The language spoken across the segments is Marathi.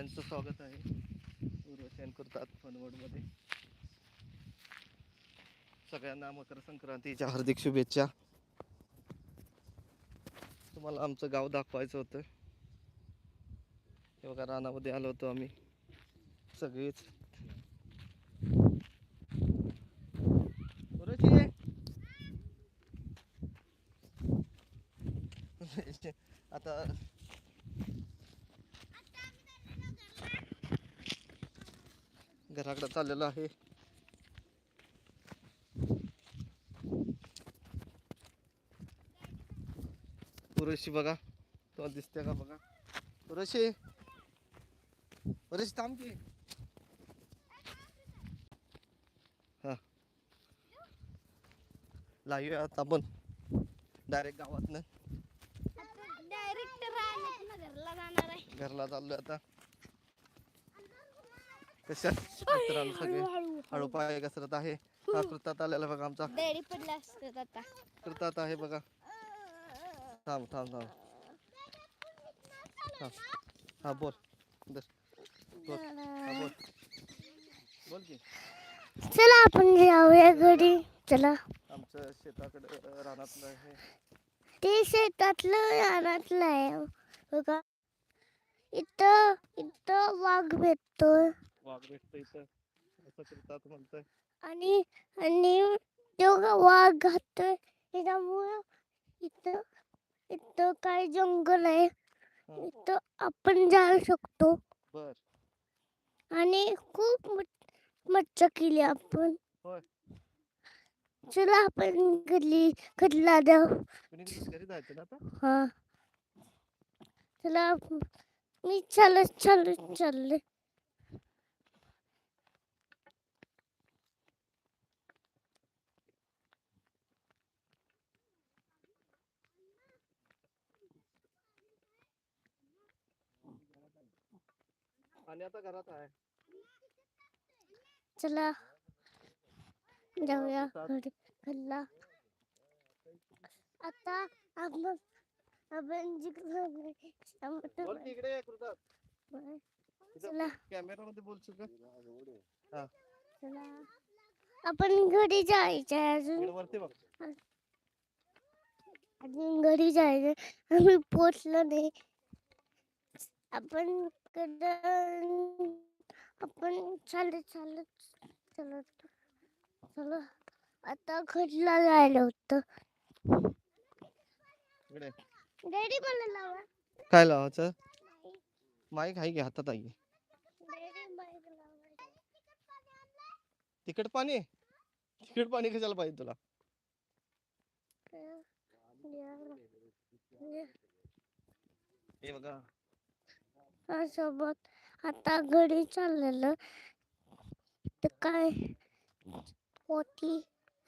सगळ्यांचं स्वागत आहे. उर्वशन करतात फनवडमध्ये सगळ्यांना मकर संक्रांतीच्या हार्दिक शुभेच्छा. तुम्हाला आमचं गाव दाखवायचं होतं. हे बघा रानामध्ये आलो होतो आम्ही. सगळेच. आता घराकडे चाललेलो आहे. पुरेशी बघा. तुम्हाला दिसते का बघा? पुरेशी. पुरेशी थांब की. हा. लाईव्ह आता आपण. डायरेक्ट गावातनं. डायरेक्ट घरला जाणार आहे. घरला चाललोय आता. कशा मित्रांनो सगळे? हळू पाय घसरत आहे. हा. कृतात आलेला बघा आमचा. डॅडी पडला असतात आता. कृतात आहे बघा. थांब थांब थांब. थांब हा बोल. बोल. हा बोल. बोल की. चला आपण जाऊया घरी. चला. आमचं शेताकडे रानातलं आहे. ते शेतातलं रानातलं आहे. बघा. इथं इथं वाघ भेटतोय. वाघ भेटतं इथं. असं कृतात म्हणतंय. आणि आणि तो का वाघ घातोय. त्याच्यामुळं इथं इथं काय जंगल आहे. इथं आपण जाऊ शकतो. बर. आणि खूप मज- मज्जा केली आपण. होय. चला आपण घरी घरला जाऊ. कुणी घरी जायचं ना आता? हा. चला आपण- मी चालत चालत चालले. आणि आता घरात आहे. चला. जाऊया घरला आता आपण आपण जिकडे चला. कॅमेरा मध्ये बोलशील का? चला. आपण घरी जायचं आहे अजून. इकडे वरती बघ. अजून घरी जायचं आम्ही पोचलो नाही. आपण आपण चालत चालत चालत चला आता घरला जायला होतं. इकडे. डॅडी मला लावा. काय लावायचं? माईक आहे की हातात आहे? लावा तिखट पाणी? तिखट पाणी कशाला पाहिजे तुला? हे बघा. सोबत आता घरी चाललेलं. तर काय होती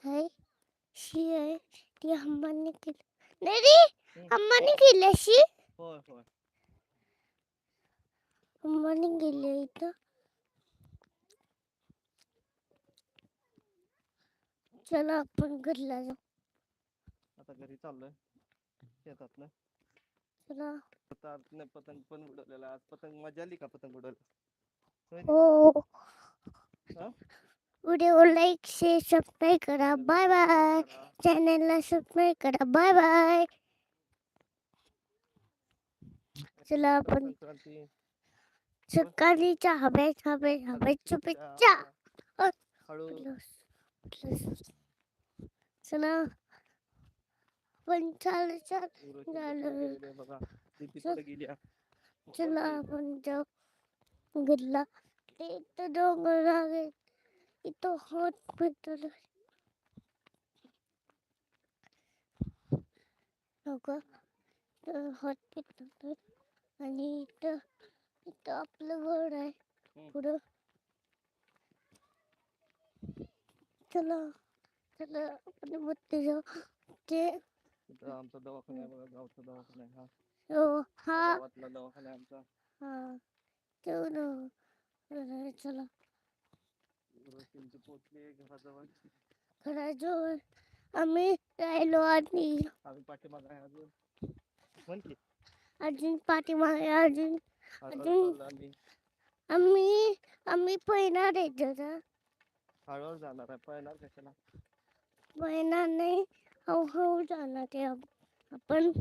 आहे शी आहे ती अम्माने केली डॅडी हम्म. अम्माने केली अशी? अम्माने गेली इथं. चला आपण घरला जाऊ. आता घरी चाललोय शेतातनं आता नाही पतंग पण उडवलेला आज पतंग मज़ा आली का पतंग उडवलं हो? हा? व्हिडिओ लाईक शेअर सबस्क्राईब करा बाय बाय। चॅनलला सबस्क्राईब करा बाय बाय। चला आपण संक्रांती। सकाळी चहा प्यायचा चहा प्यायचा शुभेच्छा अ. हळू चला पण चाल चाल गेलेली बघा. ती तिकडे. चला आपण जाऊ. घरला ते इथं डोंगर आहे इथं होत भेटल. लोक होत भेटल. आणि इथं इथं आपलं घर आहे. पुढं. चला. चला. आपण बघते जाऊ. ते इथं आमचा दवाखाना आहे बघा गावचा दवाखाना आहे हा. हो हा. गावातला दवाखाना आहे आमचा. हा. तेवढं बरं, चला. उर्वशींची पोचली आहे घराजवळ. घराजवळ. आम्ही राहिलो आणि आम्ही पाठीमाग आहे अजून. म्हण की. अजून पाठीमागे अजून. हळूहळू अजून- चाललो आम्ही. आम्ही आम्ही पळणार आहे जरा. हळूहळू जाणार आहे पळणार कशाला? पळणार नाही. How hold on a deal Bye Bye bye.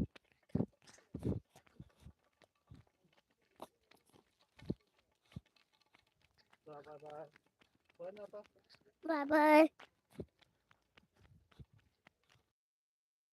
Bye bye.